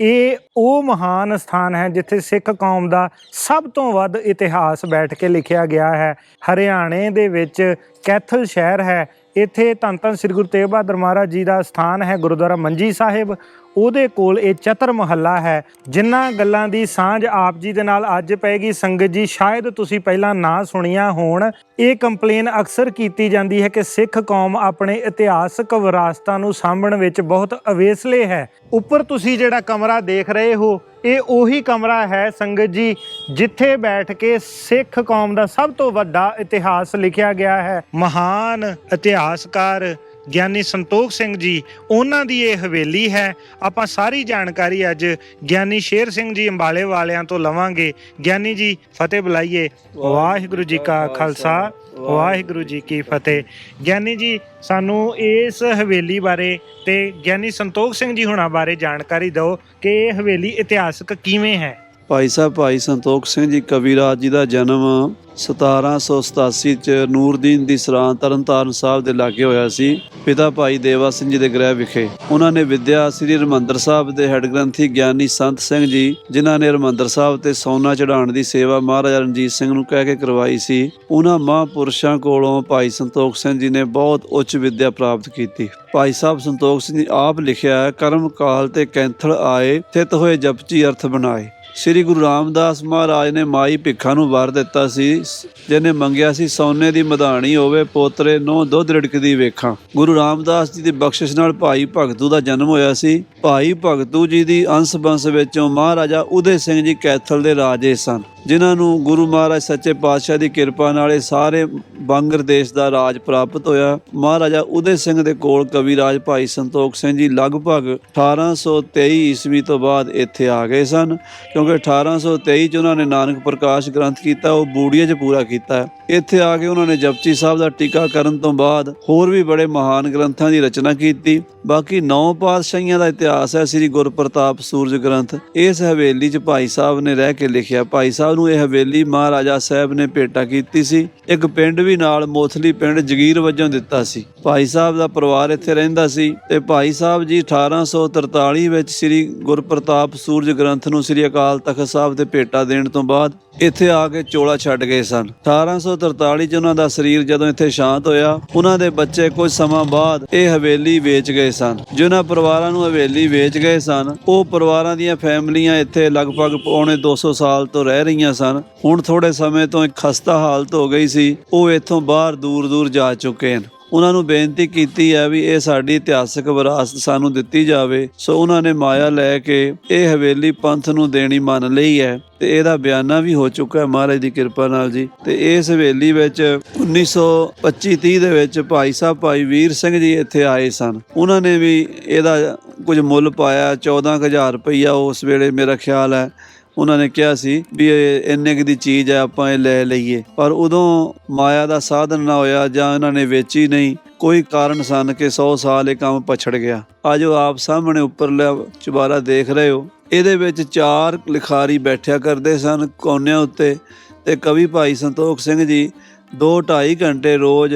ਇਹ ਉਹ ਮਹਾਨ ਸਥਾਨ ਹੈ ਜਿੱਥੇ ਸਿੱਖ ਕੌਮ ਦਾ ਸਭ ਤੋਂ ਵੱਧ ਇਤਿਹਾਸ ਬੈਠ ਕੇ ਲਿਖਿਆ ਗਿਆ ਹੈ। ਹਰਿਆਣੇ ਦੇ ਵਿੱਚ ਕੈਥਲ ਸ਼ਹਿਰ ਹੈ। ਇੱਥੇ ਧੰਨ ਧੰਨ ਸ੍ਰੀ ਗੁਰੂ ਤੇਗ ਬਹਾਦਰ ਮਹਾਰਾਜ ਜੀ ਦਾ ਸਥਾਨ ਹੈ ਗੁਰਦੁਆਰਾ ਮੰਜੀ ਸਾਹਿਬ। ਉਹਦੇ ਕੋਲ ਇਹ ਚਤਰ ਮਹੱਲਾ ਹੈ। ਜਿਨ੍ਹਾਂ ਗੱਲਾਂ ਦੀ ਸਾਂਝ ਆਪ ਜੀ ਦੇ ਨਾਲ ਅੱਜ ਪੈਗੀ ਸੰਗਤ ਜੀ, ਸ਼ਾਇਦ ਤੁਸੀਂ ਪਹਿਲਾਂ ਨਾ ਸੁਣੀਆਂ ਹੋਣ। ਇਹ ਕੰਪਲੇਨ ਅਕਸਰ ਕੀਤੀ ਜਾਂਦੀ ਹੈ ਕਿ ਸਿੱਖ ਕੌਮ ਆਪਣੇ ਇਤਿਹਾਸਕ ਵਿਰਾਸਤਾਂ ਨੂੰ ਸਾਂਭਣ ਵਿੱਚ ਬਹੁਤ ਅਵੇਸਲੇ ਹੈ। ਉੱਪਰ ਤੁਸੀਂ ਜਿਹੜਾ ਕਮਰਾ ਦੇਖ ਰਹੇ ਹੋ, ਇਹ ਉਹੀ ਕਮਰਾ ਹੈ, ਸੰਗਤ ਜੀ, ਜਿੱਥੇ ਬੈਠ ਕੇ ਸਿੱਖ ਕੌਮ ਦਾ ਸਭ ਤੋਂ ਵੱਡਾ ਇਤਿਹਾਸ ਲਿਖਿਆ ਗਿਆ ਹੈ। ਮਹਾਨ ਇਤਿਹਾਸਕਾਰ ਗਿਆਨੀ ਸੰਤੋਖ ਸਿੰਘ ਜੀ, ਉਹਨਾਂ ਦੀ ਇਹ ਹਵੇਲੀ ਹੈ। ਆਪਾਂ ਸਾਰੀ ਜਾਣਕਾਰੀ ਅੱਜ ਗਿਆਨੀ ਸ਼ੇਰ ਸਿੰਘ ਜੀ ਅੰਬਾਲੇ ਵਾਲਿਆਂ ਤੋਂ ਲਵਾਂਗੇ। ਗਿਆਨੀ ਜੀ, ਫਤਿਹ ਬੁਲਾਈਏ। ਵਾਹਿਗੁਰੂ ਜੀ ਕਾ ਖਾਲਸਾ, ਵਾਹਿਗੁਰੂ ਜੀ ਕੀ ਫਤਿਹ। ਗਿਆਨੀ ਜੀ, ਸਾਨੂੰ ਇਸ ਹਵੇਲੀ ਬਾਰੇ ਤੇ ਗਿਆਨੀ ਸੰਤੋਖ ਸਿੰਘ ਜੀ ਹੁਣਾਂ ਬਾਰੇ ਜਾਣਕਾਰੀ ਦਿਓ ਕਿ ਇਹ ਹਵੇਲੀ ਇਤਿਹਾਸਕ ਕਿਵੇਂ ਹੈ। ਭਾਈ ਸਾਹਿਬ, ਭਾਈ ਸੰਤੋਖ ਸਿੰਘ ਜੀ ਕਵੀਰਾਜ ਜੀ ਦਾ ਜਨਮ 1787 ਚ ਨੂਰਦੀਨ ਦੀ ਸਰਾਂ ਤਰਨਤਾਰਨ ਸਾਹਿਬ ਦੇ ਲਾਗੇ ਹੋਇਆ ਸੀ, ਪਿਤਾ ਭਾਈ ਦੇਵਾ ਸਿੰਘ ਜੀ ਦੇ ਗ੍ਰਹਿ ਵਿਖੇ। ਉਹਨਾਂ ਨੇ ਵਿਦਿਆ ਸ੍ਰੀ ਹਰਿਮੰਦਰ ਸਾਹਿਬ ਦੇ ਹੈੱਡ ਗ੍ਰੰਥੀ ਗਿਆਨੀ ਸੰਤ ਸਿੰਘ ਜੀ, ਜਿਨ੍ਹਾਂ ਨੇ ਹਰਿਮੰਦਰ ਸਾਹਿਬ ਤੇ ਸੋਨਾ ਚੜਾਉਣ ਦੀ ਸੇਵਾ ਮਹਾਰਾਜਾ ਰਣਜੀਤ ਸਿੰਘ ਨੂੰ ਕਹਿ ਕੇ ਕਰਵਾਈ ਸੀ, ਉਹਨਾਂ ਮਹਾਂਪੁਰਸ਼ਾਂ ਕੋਲੋਂ ਭਾਈ ਸੰਤੋਖ ਸਿੰਘ ਜੀ ਨੇ ਬਹੁਤ ਉੱਚ ਵਿਦਿਆ ਪ੍ਰਾਪਤ ਕੀਤੀ। ਭਾਈ ਸਾਹਿਬ ਸੰਤੋਖ ਸਿੰਘ ਜੀ ਆਪ ਲਿਖਿਆ, ਕਰਮ ਕਾਲ ਤੇ ਕੈਂਥਲ ਆਏ, ਥਿਤ ਹੋਏ ਜਪਜੀ ਅਰਥ ਬਣਾਏ। ਸ੍ਰੀ ਗੁਰੂ ਰਾਮਦਾਸ ਮਹਾਰਾਜ ਨੇ ਮਾਈ ਭਿੱਖਾਂ ਨੂੰ ਵਾਰ ਦਿੱਤਾ ਸੀ, ਜਿਹਨੇ ਮੰਗਿਆ ਸੀ ਸੋਨੇ ਦੀ ਮਧਾਣੀ ਹੋਵੇ, ਪੋਤਰੇ ਨੂੰ ਦੁੱਧ ਰਿੜਕਦੀ ਵੇਖਾਂ। ਗੁਰੂ ਰਾਮਦਾਸ ਜੀ ਦੀ ਬਖਸ਼ਿਸ਼ ਨਾਲ ਭਾਈ ਭਗਤੂ ਦਾ ਜਨਮ ਹੋਇਆ ਸੀ। ਭਾਈ ਭਗਤੂ ਜੀ ਦੀ ਅੰਸ਼ ਬੰਸ ਵਿੱਚੋਂ ਮਹਾਰਾਜਾ ਉਦੇ ਸਿੰਘ ਜੀ ਕੈਥਲ ਦੇ ਰਾਜੇ ਸਨ। ਜਿਨ੍ਹਾਂ ਨੂੰ ਗੁਰੂ ਮਹਾਰਾਜ ਸੱਚੇ ਪਾਤਸ਼ਾਹ ਦੀ ਕਿਰਪਾ ਨਾਲ ਇਹ ਸਾਰੇ ਬੰਗਰ ਦੇਸ਼ ਦਾ ਰਾਜ ਪ੍ਰਾਪਤ ਹੋਇਆ। ਮਹਾਰਾਜਾ ਉਦੇ ਸਿੰਘ ਦੇ ਕੋਲ ਕਵੀਰਾਜ ਭਾਈ ਸੰਤੋਖ ਸਿੰਘ ਜੀ ਲਗਭਗ 1823 ਈਸਵੀ ਤੋਂ ਬਾਅਦ ਇੱਥੇ ਆ ਗਏ ਸਨ, ਕਿਉਂਕਿ 1823 ਚ ਉਹਨਾਂ ਨੇ ਨਾਨਕ ਪ੍ਰਕਾਸ਼ ਗ੍ਰੰਥ ਕੀਤਾ, ਉਹ ਬੂੜੀਆ 'ਚ ਪੂਰਾ ਕੀਤਾ। ਇੱਥੇ ਆ ਕੇ ਉਹਨਾਂ ਨੇ ਜਪਜੀ ਸਾਹਿਬ ਦਾ ਟੀਕਾ ਕਰਨ ਤੋਂ ਬਾਅਦ ਹੋਰ ਵੀ ਬੜੇ ਮਹਾਨ ਗ੍ਰੰਥਾਂ ਦੀ ਰਚਨਾ ਕੀਤੀ। ਬਾਕੀ ਨੌ ਪਾਤਸ਼ਾਹੀਆਂ ਦਾ ਇਤਿਹਾਸ ਹੈ, ਸ੍ਰੀ ਗੁਰਪ੍ਰਤਾਪ ਸੂਰਜ ਗ੍ਰੰਥ। ਇਸ ਹਵੇਲੀ 'ਚ ਭਾਈ ਸਾਹਿਬ ਨੇ ਰਹਿ ਕੇ ਲਿਖਿਆ, ਭਾਈ ਸਾਹਿਬ ਨੂੰ ਇਹ ਹਵੇਲੀ ਮਹਾਰਾਜਾ ਸਾਹਿਬ ਨੇ ਭੇਟਾ ਕੀਤੀ ਸੀ। ਇੱਕ ਪਿੰਡ ਵੀ ਨਾਲ ਮੋਥਲੀ ਪਿੰਡ ਜਗੀਰ ਵਜੋਂ ਦਿੱਤਾ ਸੀ। ਭਾਈ ਸਾਹਿਬ ਦਾ ਪਰਿਵਾਰ ਇੱਥੇ ਰਹਿੰਦਾ ਸੀ ਤੇ ਭਾਈ ਸਾਹਿਬ ਜੀ 1843 ਵਿੱਚ ਸ੍ਰੀ ਗੁਰਪ੍ਰਤਾਪ ਸੂਰਜ ਗ੍ਰੰਥ ਨੂੰ ਸ੍ਰੀ ਅਕਾਲ ਤਖਤ ਸਾਹਿਬ ਦੇ ਭੇਟਾ ਦੇਣ ਤੋਂ ਬਾਅਦ ਇੱਥੇ ਆ ਕੇ ਚੋਲਾ ਛੱਡ ਗਏ ਸਨ। 1843 ਚ ਉਹਨਾਂ ਦਾ ਸਰੀਰ ਜਦੋਂ ਇੱਥੇ ਸ਼ਾਂਤ ਹੋਇਆ, ਉਹਨਾਂ ਦੇ ਬੱਚੇ ਕੁਝ ਸਮਾਂ ਬਾਅਦ ਇਹ ਹਵੇਲੀ ਵੇਚ ਗਏ ਸਨ। ਜਿਨ੍ਹਾਂ ਪਰਿਵਾਰਾਂ ਨੂੰ ਹਵੇਲੀ ਵੇਚ ਗਏ ਸਨ, ਉਹ ਪਰਿਵਾਰਾਂ ਦੀਆਂ ਫੈਮਲੀਆਂ ਇੱਥੇ ਲਗਭਗ ਪੌਣੇ 200 ਸਾਲ ਤੋਂ ਰਹਿ ਰਹੀਆਂ ਸਨ। ਹੁਣ ਥੋੜੇ ਸਮੇਂ ਤੋਂ ਇੱਕ ਖਸਤਾ ਹਾਲਤ ਹੋ ਗਈ ਸੀ। ਉਹ ਇੱਥੋਂ ਬਾਹਰ ਦੂਰ ਦੂਰ ਜਾ ਚੁੱਕੇ ਹਨ। ਉਹਨਾਂ ਨੂੰ ਬੇਨਤੀ ਕੀਤੀ ਹੈ ਵੀ ਇਹ ਸਾਡੀ ਇਤਿਹਾਸਕ ਵਿਰਾਸਤ ਸਾਨੂੰ ਦਿੱਤੀ ਜਾਵੇ। ਸੋ ਉਹਨਾਂ ਨੇ ਮਾਇਆ ਲੈ ਕੇ ਇਹ ਹਵੇਲੀ ਪੰਥ ਨੂੰ ਦੇਣੀ ਮੰਨ ਲਈ ਹੈ। ਤੇ ਇਹਦਾ ਬਿਆਨਾ ਵੀ ਹੋ ਚੁੱਕਾ ਹੈ ਮਹਾਰਾਜ ਦੀ ਕਿਰਪਾ ਨਾਲ ਜੀ। ਤੇ ਇਸ ਹਵੇਲੀ ਵਿੱਚ 1925-30 ਦੇ ਵਿੱਚ ਭਾਈ ਸਾਹਿਬ, ਭਾਈ ਵੀਰ ਸਿੰਘ ਜੀ ਇੱਥੇ ਆਏ ਸਨ। ਉਹਨਾਂ ਨੇ ਵੀ ਇਹਦਾ ਕੁਝ ਮੁੱਲ ਪਾਇਆ 14000 ਰੁਪਈਆ ਉਸ ਵੇਲੇ ਮੇਰਾ ਖਿਆਲ ਹੈ। ਉਹਨਾਂ ਨੇ ਕਿਹਾ ਸੀ ਵੀ ਇਹ ਇੰਨੇ ਕੁ ਦੀ ਚੀਜ਼ ਹੈ ਆਪਾਂ ਇਹ ਲੈ ਲਈਏ। ਪਰ ਉਦੋਂ ਮਾਇਆ ਦਾ ਸਾਧਨ ਨਾ ਹੋਇਆ ਜਾਂ ਇਹਨਾਂ ਨੇ ਵੇਚੀ ਨਹੀਂ, ਕੋਈ ਕਾਰਨ ਸਨ ਕਿ 100 ਸਾਲ ਇਹ ਕੰਮ ਪਛੜ ਗਿਆ। ਅੱਜ ਉਹ ਆਪ ਸਾਹਮਣੇ ਉੱਪਰਲਾ ਚੁਬਾਰਾ ਦੇਖ ਰਹੇ ਹੋ। ਇਹਦੇ ਵਿੱਚ ਚਾਰ ਲਿਖਾਰੀ ਬੈਠਿਆ ਕਰਦੇ ਸਨ ਕੋਨਿਆਂ ਉੱਤੇ ਤੇ ਕਵੀ ਭਾਈ ਸੰਤੋਖ ਸਿੰਘ ਜੀ 2.5 ਘੰਟੇ ਰੋਜ਼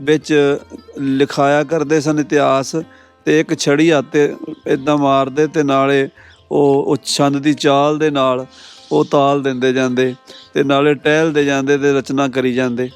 ਵਿੱਚ ਲਿਖਾਇਆ ਕਰਦੇ ਸਨ ਇਤਿਹਾਸ ਤੇ ਇੱਕ ਛੜੀ ਹੱਥੇ ਇਦਾਂ ਮਾਰਦੇ ਤੇ ਨਾਲੇ ਉਹ ਉਹ ਛੰਦ ਦੀ ਚਾਲ ਦੇ ਨਾਲ ਉਹ ਤਾਲ ਦਿੰਦੇ ਜਾਂਦੇ ਤੇ ਨਾਲੇ ਟਹਿਲਦੇ ਜਾਂਦੇ ਤੇ ਰਚਨਾ ਕਰੀ ਜਾਂਦੇ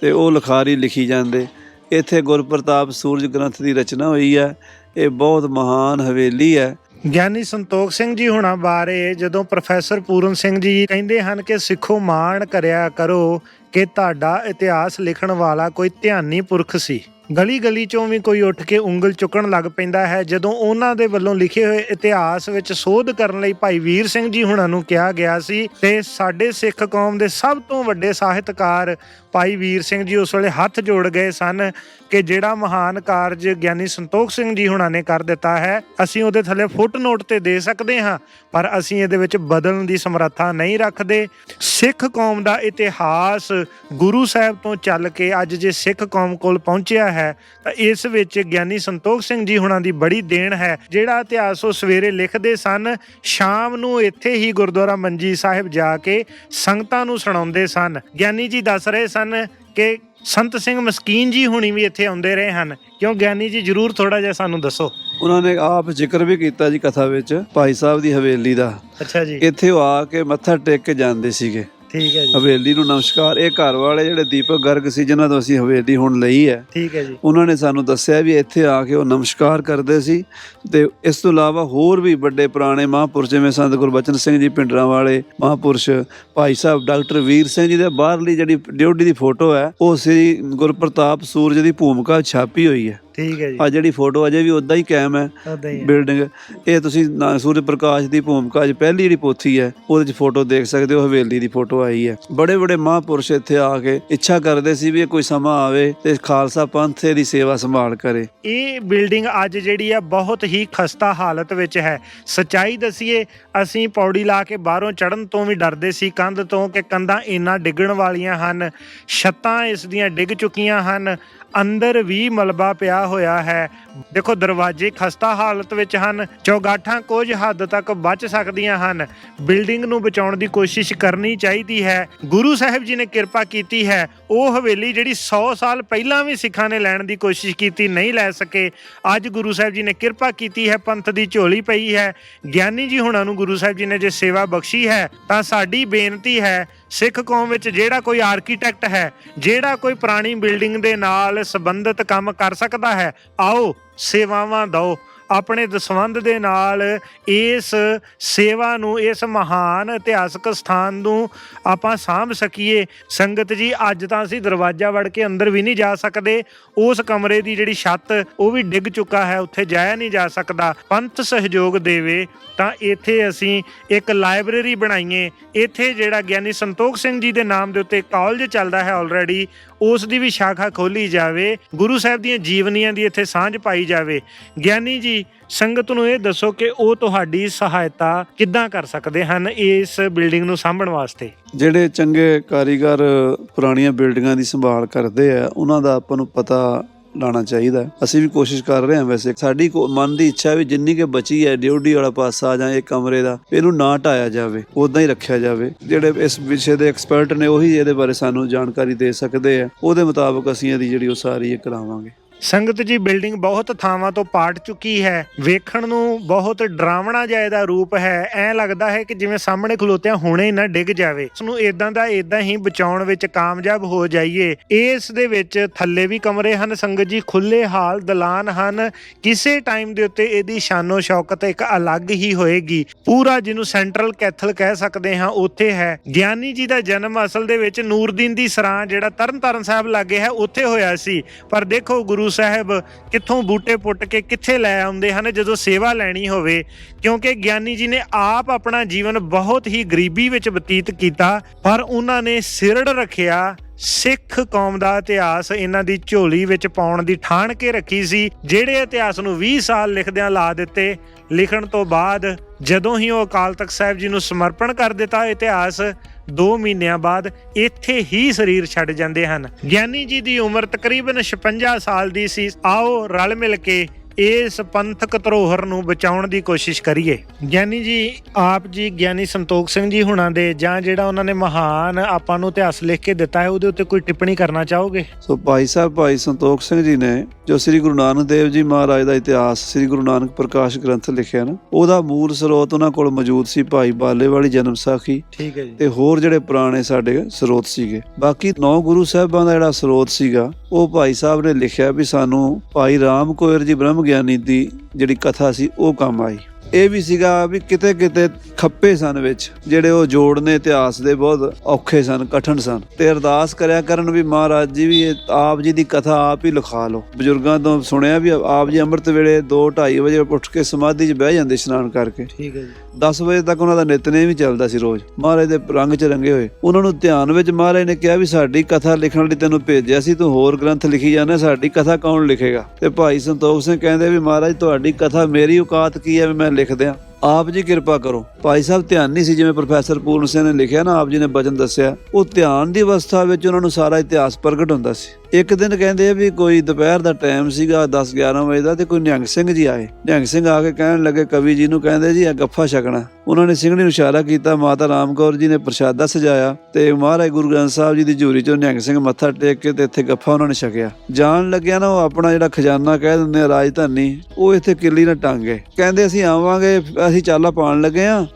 ਤੇ ਉਹ ਲਿਖਾਰੀ ਲਿਖੀ ਜਾਂਦੇ। ਇੱਥੇ ਗੁਰਪ੍ਰਤਾਪ ਸੂਰਜ ਗ੍ਰੰਥ ਦੀ ਰਚਨਾ ਹੋਈ ਹੈ। ਇਹ ਬਹੁਤ ਮਹਾਨ ਹਵੇਲੀ ਹੈ। ਗਿਆਨੀ ਸੰਤੋਖ ਸਿੰਘ ਜੀ ਹੁਣਾਂ ਬਾਰੇ ਜਦੋਂ ਪ੍ਰੋਫੈਸਰ ਪੂਰਨ ਸਿੰਘ ਜੀ ਕਹਿੰਦੇ ਹਨ ਕਿ ਸਿੱਖੋ ਮਾਣ ਕਰਿਆ ਕਰੋ ਕਿ ਤੁਹਾਡਾ ਇਤਿਹਾਸ ਲਿਖਣ ਵਾਲਾ ਕੋਈ ਧਿਆਨੀ ਪੁਰਖ ਸੀ। ਗਲੀ ਗਲੀ ਚੋਂ ਵੀ ਕੋਈ ਉੱਠ ਕੇ ਉਂਗਲ ਚੁੱਕਣ ਲੱਗ ਪੈਂਦਾ ਹੈ। ਜਦੋਂ ਉਹਨਾਂ ਦੇ ਵੱਲੋਂ ਲਿਖੇ ਹੋਏ ਇਤਿਹਾਸ ਵਿੱਚ ਸੋਧ ਕਰਨ ਲਈ ਭਾਈ ਵੀਰ ਸਿੰਘ ਜੀ ਹੁਣਾਂ ਨੂੰ ਕਿਹਾ ਗਿਆ ਸੀ ਤੇ ਸਾਡੇ ਸਿੱਖ ਕੌਮ ਦੇ ਸਭ ਤੋਂ ਵੱਡੇ ਸਾਹਿਤਕਾਰ ਭਾਈ ਵੀਰ ਸਿੰਘ ਜੀ ਉਸ ਵੇਲੇ ਹੱਥ ਜੋੜ ਗਏ ਸਨ ਕਿ ਜਿਹੜਾ ਮਹਾਨ ਕਾਰਜ ਗਿਆਨੀ ਸੰਤੋਖ ਸਿੰਘ ਜੀ ਹੁਣਾਂ ਨੇ ਕਰ ਦਿੱਤਾ ਹੈ, ਅਸੀਂ ਉਹਦੇ ਥੱਲੇ ਫੁੱਟ ਨੋਟ ਤੇ ਦੇ ਸਕਦੇ ਹਾਂ, ਪਰ ਅਸੀਂ ਇਹਦੇ ਵਿੱਚ ਬਦਲਣ ਦੀ ਸਮਰੱਥਾ ਨਹੀਂ ਰੱਖਦੇ। ਸਿੱਖ ਕੌਮ ਦਾ ਇਤਿਹਾਸ ਗੁਰੂ ਸਾਹਿਬ ਤੋਂ ਚੱਲ ਕੇ ਅੱਜ ਜੇ ਸਿੱਖ ਕੌਮ ਕੋਲ ਪਹੁੰਚਿਆ ਹੈ ਤਾਂ ਇਸ ਵਿੱਚ ਗਿਆਨੀ ਸੰਤੋਖ ਸਿੰਘ ਜੀ ਹੁਣਾਂ ਦੀ ਬੜੀ ਦੇਣ ਹੈ ਜਿਹੜਾ ਇਤਿਹਾਸ ਉਹ ਸਵੇਰੇ ਲਿਖਦੇ ਸਨ ਸ਼ਾਮ ਨੂੰ ਇੱਥੇ ਹੀ ਗੁਰਦੁਆਰਾ ਮੰਜੀ ਸਾਹਿਬ ਜਾ ਕੇ ਸੰਗਤਾਂ ਨੂੰ ਸੁਣਾਉਂਦੇ ਸਨ। ਗਿਆਨੀ ਜੀ ਦੱਸ ਰਹੇ ਸਨ ਕਿ ਸੰਤ ਸਿੰਘ ਮਸਕੀਨ ਜੀ ਹੁਣੀ ਵੀ ਇੱਥੇ ਆਉਂਦੇ ਰਹੇ ਹਨ। ਕਿਉਂ ਗਿਆਨੀ ਜੀ ਜਰੂਰ ਥੋੜਾ ਜਿਹਾ ਸਾਨੂੰ ਦੱਸੋ। ਉਹਨਾਂ ਨੇ ਆਪ ਜ਼ਿਕਰ ਵੀ ਕੀਤਾ ਜੀ ਕਥਾ ਵਿੱਚ ਭਾਈ ਸਾਹਿਬ ਦੀ ਹਵੇਲੀ ਦਾ। ਅੱਛਾ ਜੀ। ਇੱਥੇ ਉਹ ਆ ਕੇ ਮੱਥਾ ਟੇਕ ਕੇ ਜਾਂਦੇ ਸੀਗੇ। ਠੀਕ ਹੈ ਜੀ। ਹਵੇਲੀ ਨੂੰ ਨਮਸਕਾਰ। ਇਹ ਘਰ ਵਾਲੇ ਜਿਹੜੇ ਦੀਪਕ ਗਰਗ ਸੀ ਜਿਨ੍ਹਾਂ ਤੋਂ ਅਸੀਂ ਹਵੇਲੀ ਹੁਣ ਲਈ ਹੈ ਠੀਕ ਹੈ ਜੀ। ਉਹਨਾਂ ਨੇ ਸਾਨੂੰ ਦੱਸਿਆ ਵੀ ਇੱਥੇ ਆ ਕੇ ਉਹ ਨਮਸਕਾਰ ਕਰਦੇ ਸੀ ਤੇ ਇਸ ਤੋਂ ਇਲਾਵਾ ਹੋਰ ਵੀ ਵੱਡੇ ਪੁਰਾਣੇ ਮਹਾਂਪੁਰਸ਼ ਜਿਵੇਂ ਸੰਤ ਗੁਰਬਚਨ ਸਿੰਘ ਜੀ ਪਿੰਡਰਾਂ ਵਾਲੇ ਮਹਾਂਪੁਰਸ਼ ਭਾਈ ਸਾਹਿਬ ਡਾਕਟਰ ਵੀਰ ਸਿੰਘ ਜੀ ਦੇ ਬਾਹਰਲੀ ਜਿਹੜੀ ਡਿਊਟੀ ਦੀ ਫੋਟੋ ਹੈ ਉਹ ਸ੍ਰੀ ਗੁਰਪ੍ਰਤਾਪ ਸੂਰਜ ਦੀ ਭੂਮਿਕਾ ਛਾਪੀ ਹੋਈ ਹੈ। ਠੀਕ ਹੈ ਜੀ। ਆ ਜਿਹੜੀ ਫੋਟੋ ਅਜੇ ਵੀ ਉਦਾਂ ਹੀ ਕਾਇਮ ਹੈ ਉਦਾਂ ਹੀ ਹੈ। ਬਿਲਡਿੰਗ। ਇਹ ਤੁਸੀਂ ਨਾ- ਸੂਰਜ ਪ੍ਰਕਾਸ਼ ਦੀ ਭੂਮਿਕਾ 'ਚ ਪਹਿਲੀ ਜਿਹੜੀ ਪੋਥੀ ਹੈ ਉਹਦੇ 'ਚ ਫੋਟੋ ਦੇਖ ਸਕਦੇ ਹੋ ਹਵੇਲੀ ਦੀ ਫੋਟੋ ਆਈ ਹੈ। ਬੜੇ ਬੜੇ ਮਹਾਂਪੁਰਸ਼ ਇੱਥੇ ਆ ਕੇ ਇੱਛਾ ਕਰਦੇ ਸੀ ਵੀ ਇਹ ਕੋਈ ਸਮਾਂ ਆਵੇ ਤੇ ਖਾਲਸਾ ਪੰਥ ਦੀ ਸੇਵਾ ਸੰਭਾਲ ਕਰੇ। ਇਹ ਬਿਲਡਿੰਗ ਅੱਜ ਜਿਹੜੀ ਆ ਬਹੁਤ ਹੀ ਖਸਤਾ ਹਾਲਤ ਵਿੱਚ ਹੈ। ਸਚਾਈ ਦਸੀਏ ਅਸੀਂ ਪੌੜੀ ਲਾ ਕੇ ਬਾਹਰੋਂ ਚੜਨ ਤੋਂ ਵੀ ਡਰਦੇ ਸੀ ਕੰਧ ਤੋਂ ਕਿ ਕੰਧਾਂ ਇੰਨਾ ਡਿੱਗਣ ਵਾਲੀਆਂ ਹਨ। ਛੱਤਾਂ ਇਸ ਦੀਆਂ ਡਿੱਗ ਚੁੱਕੀਆਂ ਹਨ। ਅੰਦਰ ਵੀ ਮਲਬਾ ਪਿਆ ਹੋਇਆ ਹੈ। ਦੇਖੋ, ਦਰਵਾਜ਼ੇ ਖਸਤਾ ਹਾਲਤ ਵਿੱਚ ਹਨ। ਚੌਗਾਠਾਂ ਕੁਝ ਹੱਦ ਤੱਕ ਬਚ ਸਕਦੀਆਂ ਹਨ। ਬਿਲਡਿੰਗ ਨੂੰ ਬਚਾਉਣ ਦੀ ਕੋਸ਼ਿਸ਼ ਕਰਨੀ ਚਾਹੀਦੀ ਹੈ। ਗੁਰੂ ਸਾਹਿਬ ਜੀ ਨੇ ਕਿਰਪਾ ਕੀਤੀ ਹੈ। ਉਹ ਹਵੇਲੀ ਜਿਹੜੀ 100 ਸਾਲ ਪਹਿਲਾਂ ਵੀ ਸਿੱਖਾਂ ਨੇ ਲੈਣ ਦੀ ਕੋਸ਼ਿਸ਼ ਕੀਤੀ ਨਹੀਂ ਲੈ ਸਕੇ। ਅੱਜ ਗੁਰੂ ਸਾਹਿਬ ਜੀ ਨੇ ਕਿਰਪਾ ਕੀਤੀ ਹੈ। ਪੰਥ ਦੀ ਝੋਲੀ ਪਈ ਹੈ। ਗਿਆਨੀ ਜੀ ਹੁਣਾਂ ਨੂੰ ਗੁਰੂ ਸਾਹਿਬ ਜੀ ਨੇ ਜੇ ਸੇਵਾ ਬਖਸ਼ੀ ਹੈ, ਤਾਂ ਸਾਡੀ ਬੇਨਤੀ ਹੈ ਸਿੱਖ ਕੌਮ ਵਿੱਚ ਜਿਹੜਾ ਕੋਈ ਆਰਕੀਟੈਕਟ ਹੈ, ਜਿਹੜਾ ਕੋਈ ਪੁਰਾਣੀ ਬਿਲਡਿੰਗ ਦੇ ਨਾਲ ਸੰਬੰਧਿਤ ਕੰਮ ਕਰ ਸਕਦਾ ਹੈ, ਆਓ ਸੇਵਾਵਾਂ ਦਿਓ। ਆਪਣੇ ਦਸਵੰਧ ਦੇ ਨਾਲ ਇਸ ਸੇਵਾ ਨੂੰ, ਇਸ ਮਹਾਨ ਇਤਿਹਾਸਕ ਸਥਾਨ ਨੂੰ ਆਪਾਂ ਸਾਂਭ ਸਕੀਏ। ਸੰਗਤ ਜੀ, ਅੱਜ ਤਾਂ ਅਸੀਂ ਦਰਵਾਜ਼ਾ ਵੜ ਕੇ ਅੰਦਰ ਵੀ ਨਹੀਂ ਜਾ ਸਕਦੇ। ਉਸ ਕਮਰੇ ਦੀ ਜਿਹੜੀ ਛੱਤ, ਉਹ ਵੀ ਡਿੱਗ ਚੁੱਕਾ ਹੈ, ਉੱਥੇ ਜਾਇਆ ਨਹੀਂ ਜਾ ਸਕਦਾ। ਪੰਥ ਸਹਿਯੋਗ ਦੇਵੇ, ਤਾਂ ਇੱਥੇ ਅਸੀਂ ਇੱਕ ਲਾਇਬ੍ਰੇਰੀ ਬਣਾਈਏ। ਇੱਥੇ ਜਿਹੜਾ ਗਿਆਨੀ ਸੰਤੋਖ ਸਿੰਘ ਜੀ ਦੇ ਨਾਮ ਦੇ ਉੱਤੇ ਕਾਲਜ ਚੱਲਦਾ ਹੈ ਆਲਰੇਡੀ ਉਸ ਦੀ ਵੀ ਸ਼ਾਖਾ ਖੋਲੀ ਜਾਵੇ, ਗੁਰੂ ਸਾਹਿਬ ਦੀਆਂ ਜੀਵਨੀਆਂ ਦੀ ਇੱਥੇ ਸਾਂਝ ਪਾਈ ਜਾਵੇ। ਗਿਆਨੀ ਜੀ, ਸੰਗਤ ਨੂੰ ਇਹ ਦੱਸੋ ਕਿ ਉਹ ਤੁਹਾਡੀ ਸਹਾਇਤਾ ਕਿੱਦਾਂ ਕਰ ਸਕਦੇ ਹਨ ਇਸ ਬਿਲਡਿੰਗ ਨੂੰ ਸਾਂਭਣ ਵਾਸਤੇ? ਜਿਹੜੇ ਚੰਗੇ ਕਾਰੀਗਰ ਪੁਰਾਣੀਆਂ ਬਿਲਡਿੰਗਾਂ ਦੀ ਸੰਭਾਲ ਕਰਦੇ ਆ, ਉਹਨਾਂ ਦਾ ਆਪਾਂ ਨੂੰ ਪਤਾ ਲਾਣਾ ਚਾਹੀਦਾ ਅਸੀਂ ਵੀ ਕੋਸ਼ਿਸ਼ ਕਰ ਰਹੇ ਹਾਂ ਵੈਸੇ। ਸਾਡੀ ਕੋ- ਮਨ ਦੀ ਇੱਛਾ ਵੀ ਜਿੰਨੀ ਕਿ ਬਚੀ ਹੈ ਡਿਊਟੀ ਵਾਲਾ ਪਾਸਾ ਜਾਂ ਇਹ ਕਮਰੇ ਦਾ, ਇਹਨੂੰ ਨਾ ਢਾਇਆ ਜਾਵੇ ਉਦਾਂ ਹੀ ਰੱਖਿਆ ਜਾਵੇ। ਜਿਹੜੇ ਇਸ ਵਿਸ਼ੇ ਦੇ ਐਕਸਪਰਟ ਨੇ, ਉਹੀ ਇਹਦੇ ਬਾਰੇ ਸਾਨੂੰ ਜਾਣਕਾਰੀ ਦੇ ਸਕਦੇ ਆ। ਉਹਦੇ ਮੁਤਾਬਕ ਅਸੀਂ ਇਹਦੀ ਜਿਹੜੀ ਉਹ ਸਾਰੀ ਇਹ ਕਰਾਵਾਂਗੇ। ਸੰਗਤ ਜੀ ਬਿਲਡਿੰਗ ਬਹੁਤ ਥਾਵਾਂ ਤੋਂ ਪਾਟ ਚੁੱਕੀ ਹੈ। ਵੇਖਣ ਨੂੰ ਬਹੁਤ ਡਰਾਵਣਾ ਜਿਹਾ ਇਹਦਾ ਰੂਪ ਹੈ। ਐ ਲੱਗਦਾ ਹੈ ਕਿ ਜਿਵੇਂ ਸਾਹਮਣੇ ਖਲੋਤਿਆਂ ਹੁਣੇ ਨਾ ਡਿੱਗ ਜਾਵੇ। ਇਸ ਨੂੰ ਇਦਾਂ ਦਾ ਇਦਾਂ ਹੀ ਬਚਾਉਣ ਵਿੱਚ ਕਾਮਯਾਬ ਹੋ ਜਾਈਏ। ਇਸ ਦੇ ਵਿੱਚ ਥੱਲੇ ਵੀ ਕਮਰੇ ਹਨ। ਸੰਗਤ ਜੀ ਖੁੱਲੇ ਹਾਲ ਦਲਾਨ ਹਨ। ਕਿਸੇ ਟਾਈਮ ਦੇ ਉੱਤੇ ਇਹਦੀ ਸ਼ਾਨੋ ਸ਼ੌਕਤ ਇੱਕ ਅਲੱਗ ਹੀ ਹੋਏਗੀ। ਪੂਰਾ ਜਿਹਨੂੰ ਸੈਂਟਰਲ ਕੈਥਲ ਕਹਿ ਸਕਦੇ ਹਾਂ, ਉੱਥੇ ਹੈ। ਗਿਆਨੀ ਜੀ ਦਾ ਜਨਮ ਅਸਲ ਦੇ ਵਿੱਚ ਨੂਰਦੀਨ ਦੀ ਸਰਾਂ ਜਿਹੜਾ ਤਰਨਤਾਰਨ ਸਾਹਿਬ ਲਾਗੇ ਹੈ, ਉੱਥੇ ਹੋਇਆ ਸੀ। ਪਰ ਦੇਖੋ ਗੁਰੂ ਸਾਹਿਬ, ਕਿੱਥੋਂ ਬੂਟੇ ਪੁੱਟ ਕੇ ਕਿੱਥੇ ਲੈ ਆਉਂਦੇ ਹਨ, ਜਦੋਂ ਸੇਵਾ ਲੈਣੀ ਹੋਵੇ? ਕਿਉਂਕਿ ਗਿਆਨੀ ਜੀ ਨੇ ਆਪ ਆਪਣਾ ਜੀਵਨ ਬਹੁਤ ਹੀ ਗਰੀਬੀ ਵਿੱਚ ਬਤੀਤ ਕੀਤਾ, ਪਰ ਉਹਨਾਂ ਨੇ ਸਿਰੜ ਰੱਖਿਆ, ਸਿੱਖ ਕੌਮ ਦਾ ਇਤਿਹਾਸ ਇਹਨਾਂ ਦੀ ਝੋਲੀ ਵਿੱਚ ਪਾਉਣ ਦੀ ਠਾਣ ਕੇ ਰੱਖੀ ਸੀ, ਜਿਹੜੇ ਇਤਿਹਾਸ ਨੂੰ 20 ਸਾਲ ਲਿਖਦਿਆਂ ਲਾ ਦਿੱਤੇ। ਲਿਖਣ ਤੋਂ ਬਾਅਦ ਜਦੋਂ ਹੀ ਉਹ ਅਕਾਲ ਤਖਤ ਸਾਹਿਬ ਜੀ ਨੂੰ ਸਮਰਪਣ ਕਰ ਦਿੱਤਾ ਇਤਿਹਾਸ 2 ਮਹੀਨਿਆਂ ਬਾਅਦ ਇੱਥੇ ਹੀ ਸਰੀਰ ਛੱਡ ਜਾਂਦੇ ਹਨ। ਗਿਆਨੀ ਜੀ ਦੀ ਉਮਰ ਤਕਰੀਬਨ 56 ਸਾਲ ਦੀ ਸੀ। ਆਓ ਰਲ ਮਿਲ ਕੇ ਇਸ ਪੰਥਕ ਧਰੋਹਰ ਨੂੰ ਬਚਾਉਣ ਦੀ ਕੋਸ਼ਿਸ਼ ਕਰੀਏ। ਗਿਆਨੀ ਜੀ ਆਪ ਜੀ ਗਿਆਨੀ ਸੰਤੋਖ ਸਿੰਘ ਜੀ ਹੁਣਾਂ ਦੇ ਜਾਂ ਜਿਹੜਾ ਉਹਨਾਂ ਨੇ ਮਹਾਨ ਆਪਾਂ ਨੂੰ ਇਤਿਹਾਸ ਲਿਖ ਕੇ ਦਿੱਤਾ ਹੈ ਉਹਦੇ ਉੱਤੇ ਕੋਈ ਟਿੱਪਣੀ ਕਰਨਾ ਚਾਹੋਗੇ? ਸੋ ਭਾਈ ਸਾਹਿਬ ਭਾਈ ਸੰਤੋਖ ਸਿੰਘ ਜੀ ਨੇ ਜੋ ਸ੍ਰੀ ਗੁਰੂ ਨਾਨਕ ਦੇਵ ਜੀ ਮਹਾਰਾਜ ਦਾ ਇਤਿਹਾਸ ਸ੍ਰੀ ਗੁਰੂ ਨਾਨਕ ਪ੍ਰਕਾਸ਼ ਗ੍ਰੰਥ ਲਿਖਿਆ ਨਾ ਉਹਦਾ ਮੂਲ ਸਰੋਤ ਉਹਨਾਂ ਕੋਲ ਮੌਜੂਦ ਸੀ ਭਾਈ ਬਾਲੇ ਵਾਲੀ ਜਨਮ ਸਾਖੀ। ਠੀਕ ਹੈ ਜੀ। ਤੇ ਹੋਰ ਜਿਹੜੇ ਪੁਰਾਣੇ ਸਾਡੇ ਸਰੋਤ ਸੀਗੇ। ਬਾਕੀ ਨੌ ਗੁਰੂ ਸਾਹਿਬਾਂ ਦਾ ਜਿਹੜਾ ਸਰੋਤ ਸੀਗਾ ਉਹ ਭਾਈ ਸਾਹਿਬ ਨੇ ਲਿਖਿਆ ਵੀ ਸਾਨੂੰ ਭਾਈ ਰਾਮ ਕੋਇਰ ਜੀ ਬ੍ਰਹਮ ਗਿਆਨੀ ਦੀ ਜਿਹੜੀ ਕਥਾ ਸੀ ਉਹ ਕੰਮ ਆਈ। ਇਹ ਵੀ ਸੀਗਾ ਵੀ ਕਿਤੇ ਕਿਤੇ ਖੱਪੇ ਸਨ ਵਿੱਚ ਜਿਹੜੇ ਉਹ ਜੋੜਨੇ ਇਤਿਹਾਸ ਦੇ ਬਹੁਤ ਔਖੇ ਸਨ ਕਠਿਨ ਸਨ। ਤੇ ਅਰਦਾਸ ਕਰਿਆ ਕਰਨ ਵੀ ਮਹਾਰਾਜ ਜੀ ਵੀ ਆਪ ਜੀ ਦੀ ਕਥਾ ਆਪ ਹੀ ਲਿਖਾ ਲਓ। ਬਜ਼ੁਰਗਾਂ ਤੋਂ ਸੁਣਿਆ ਵੀ ਆਪ ਜੀ ਅੰਮ੍ਰਿਤ ਵੇਲੇ 2:30 ਵਜੇ ਉੱਠ ਕੇ ਸਮਾਧੀ 'ਚ ਬਹਿ ਜਾਂਦੇ ਇਸ਼ਨਾਨ ਕਰਕੇ। ਠੀਕ ਹੈ ਜੀ। 10 ਵਜੇ ਤੱਕ ਉਹਨਾਂ ਦਾ ਨਿਤਨੇਮ ਵੀ ਚੱਲਦਾ ਸੀ ਰੋਜ਼। ਮਹਾਰਾਜ ਦੇ ਰੰਗ 'ਚ ਰੰਗੇ ਹੋਏ। ਉਹਨਾਂ ਨੂੰ ਧਿਆਨ ਵਿੱਚ ਮਹਾਰਾਜ ਨੇ ਕਿਹਾ ਵੀ ਸਾਡੀ ਕਥਾ ਲਿਖਣ ਲਈ ਤੈਨੂੰ ਭੇਜਿਆ ਸੀ ਤੂੰ ਹੋਰ ਗ੍ਰੰਥ ਲਿਖੀ ਜਾਂਦਾ ਸਾਡੀ ਕਥਾ ਕੌਣ ਲਿਖੇਗਾ? ਤੇ ਭਾਈ ਸੰਤੋਖ ਸਿੰਘ ਕਹਿੰਦੇ ਵੀ ਮਹਾਰਾਜ ਤੁਹਾਡੀ ਕਥਾ ਮੇਰੀ ਔਕਾਤ ਕੀ ਹੈ ਵੀ ਮੈਂ ਲਿਖ ਦਿਆਂ ਆਪ ਜੀ ਕਿਰਪਾ ਕਰੋ। ਭਾਈ ਸਾਹਿਬ, ਧਿਆਨ ਨਹੀਂ ਸੀ ਜਿਵੇਂ ਪ੍ਰੋਫੈਸਰ ਪੂਰਨ ਸਿੰਘ ਨੇ ਲਿਖਿਆ ਨਾ, ਆਪ ਜੀ ਨੇ ਬਚਨ ਦੱਸਿਆ। ਉਹ ਧਿਆਨ ਦੀ ਅਵਸਥਾ ਵਿੱਚ ਉਹਨਾਂ ਨੂੰ ਸਾਰਾ ਇਤਿਹਾਸ ਪ੍ਰਗਟ ਹੁੰਦਾ ਸੀ। ਇੱਕ ਦਿਨ ਕਹਿੰਦੇ ਆ ਵੀ ਕੋਈ ਦੁਪਹਿਰ ਦਾ ਟਾਈਮ ਸੀਗਾ 10 11 ਵਜੇ ਦਾ, ਤੇ ਕੋਈ ਨਿਹੰਗ ਸਿੰਘ ਜੀ ਆਏ। ਨਿਹੰਗ ਸਿੰਘ ਆ ਕੇ ਕਹਿਣ ਲੱਗੇ, ਕਵੀ ਜੀ ਨੂੰ ਕਹਿੰਦੇ ਜੀ, ਇਹ ਗੱਫਾ ਛਕਣਾ। ਉਹਨਾਂ ਨੇ ਸਿੰਘਣੀ ਨੂੰ ਇਸ਼ਾਰਾ ਕੀਤਾ, ਮਾਤਾ ਰਾਮ ਕੌਰ ਜੀ ਨੇ ਪ੍ਰਸ਼ਾਦਾ ਸਜਾਇਆ, ਤੇ ਮਹਾਰਾਜ ਗੁਰੂ ਗ੍ਰੰਥ ਸਾਹਿਬ ਜੀ ਦੀ ਝੂਰੀ ਚੋਂ ਨਿਹੰਗ ਸਿੰਘ ਮੱਥਾ ਟੇਕ ਕੇ ਤੇ ਇੱਥੇ ਗੱਫਾ ਉਹਨਾਂ ਨੇ ਛਕਿਆ। ਜਾਣ ਲੱਗਿਆ ਨਾ, ਉਹ ਆਪਣਾ ਜਿਹੜਾ ਖਜ਼ਾਨਾ ਕਹਿ ਦਿੰਦੇ ਆ, ਰਾਜਧਾਨੀ, ਉਹ ਇੱਥੇ ਕਿੱਲੀ ਨਾਲ ਟੰਗ ਗਏ। ਕਹਿੰਦੇ ਅਸੀਂ ਆਵਾਂਗੇ ਅਸੀਂ ਚਾਲਾ ਪਾਉਣ ਲੱਗੇ ਆ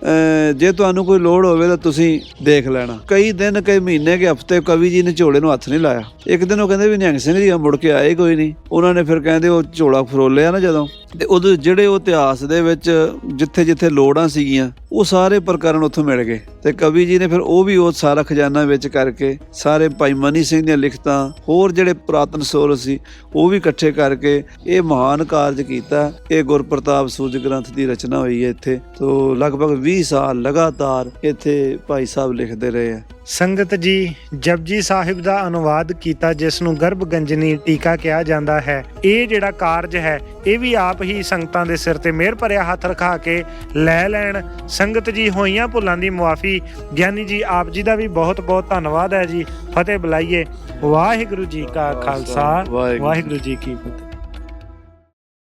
ਜੇ ਤੁਹਾਨੂੰ ਕੋਈ ਲੋੜ ਹੋਵੇ ਤਾਂ ਤੁਸੀਂ ਦੇਖ ਲੈਣਾ। ਕਈ ਦਿਨ, ਕਈ ਮਹੀਨੇ ਕੇ ਹਫ਼ਤੇ ਕਵੀ ਜੀ ਨੇ ਝੋਲੇ ਨੂੰ ਹੱਥ ਨਹੀਂ ਲਾਇਆ। ਇੱਕ ਦਿਨ ਉਹ ਕਹਿੰਦੇ ਵੀ ਨਿਹੰਗ ਸਿੰਘ ਜੀ ਆ ਮੁੜ ਕੇ ਆਏ ਕੋਈ ਨਹੀਂ। ਉਹਨਾਂ ਨੇ ਫਿਰ ਕਹਿੰਦੇ ਉਹ ਝੋਲਾ ਫਰੋਲਿਆ ਨਾ ਜਦੋਂ। ਤੇ ਉਹਦੇ ਜਿਹੜੇ ਉਹ ਇਤਿਹਾਸ ਦੇ ਵਿੱਚ ਜਿੱਥੇ ਜਿੱਥੇ ਲੋੜਾਂ ਸੀਗੀਆਂ, ਉਹ ਸਾਰੇ ਪ੍ਰਕਰਨ ਉੱਥੋਂ ਮਿਲ ਗਏ। ਤੇ ਕਵੀ ਜੀ ਨੇ ਫਿਰ ਉਹ ਵੀ ਉਹ ਸਾਰਾ ਖਜ਼ਾਨਾ ਵਿੱਚ ਕਰਕੇ ਸਾਰੇ ਭਾਈ ਮਨੀ ਸਿੰਘ ਦੀਆਂ ਲਿਖਤਾਂ, ਹੋਰ ਜਿਹੜੇ ਪੁਰਾਤਨ ਸੋਰਸ ਸੀ, ਉਹ ਵੀ ਇਕੱਠੇ ਕਰਕੇ ਇਹ ਮਹਾਨ ਕਾਰਜ ਕੀਤਾ। ਇਹ ਗੁਰਪ੍ਰਤਾਪ ਸੂਰਜ ਗ੍ਰੰਥ ਦੀ ਰਚਨਾ ਹੋਈ ਹੈ ਇੱਥੇ। ਤੋਂ ਲਗਭਗ 20 ਸਾਲ ਲਗਾਤਾਰ ਇੱਥੇ ਭਾਈ ਸਾਹਿਬ ਲਿਖਦੇ ਰਹੇ ਆ। ਸੰਗਤ ਜੀ, ਜਪਜੀ ਸਾਹਿਬ ਦਾ ਅਨੁਵਾਦ ਕੀਤਾ, ਜਿਸ ਨੂੰ ਗਰਭ ਗੰਜਨੀ ਟੀਕਾ ਕਿਹਾ ਜਾਂਦਾ ਹੈ। ਇਹ ਜਿਹੜਾ ਕਾਰਜ ਹੈ, ਇਹ ਵੀ ਆਪ ਆਪ ਹੀ ਸੰਗਤਾਂ ਦੇ ਸਿਰ ਤੇ ਮਿਹਰ ਭਰਿਆ ਹੱਥ ਰਖਾ ਕੇ ਲੈ ਲੈਣ। ਸੰਗਤ ਜੀ ਹੋਈਆਂ ਭੁੱਲਾਂ ਦੀ ਮੁਆਫੀ। ਗਿਆਨੀ ਜੀ ਆਪ ਜੀ ਦਾ ਵੀ ਬਹੁਤ ਬਹੁਤ ਧੰਨਵਾਦ ਹੈ ਜੀ। ਫਤਿਹ ਬੁਲਾਈਏ। ਵਾਹਿਗੁਰੂ ਜੀ ਕਾ ਖਾਲਸਾ। ਵਾਹਿਗੁਰੂ ਜੀ ਕੀ ਫਤਿਹ।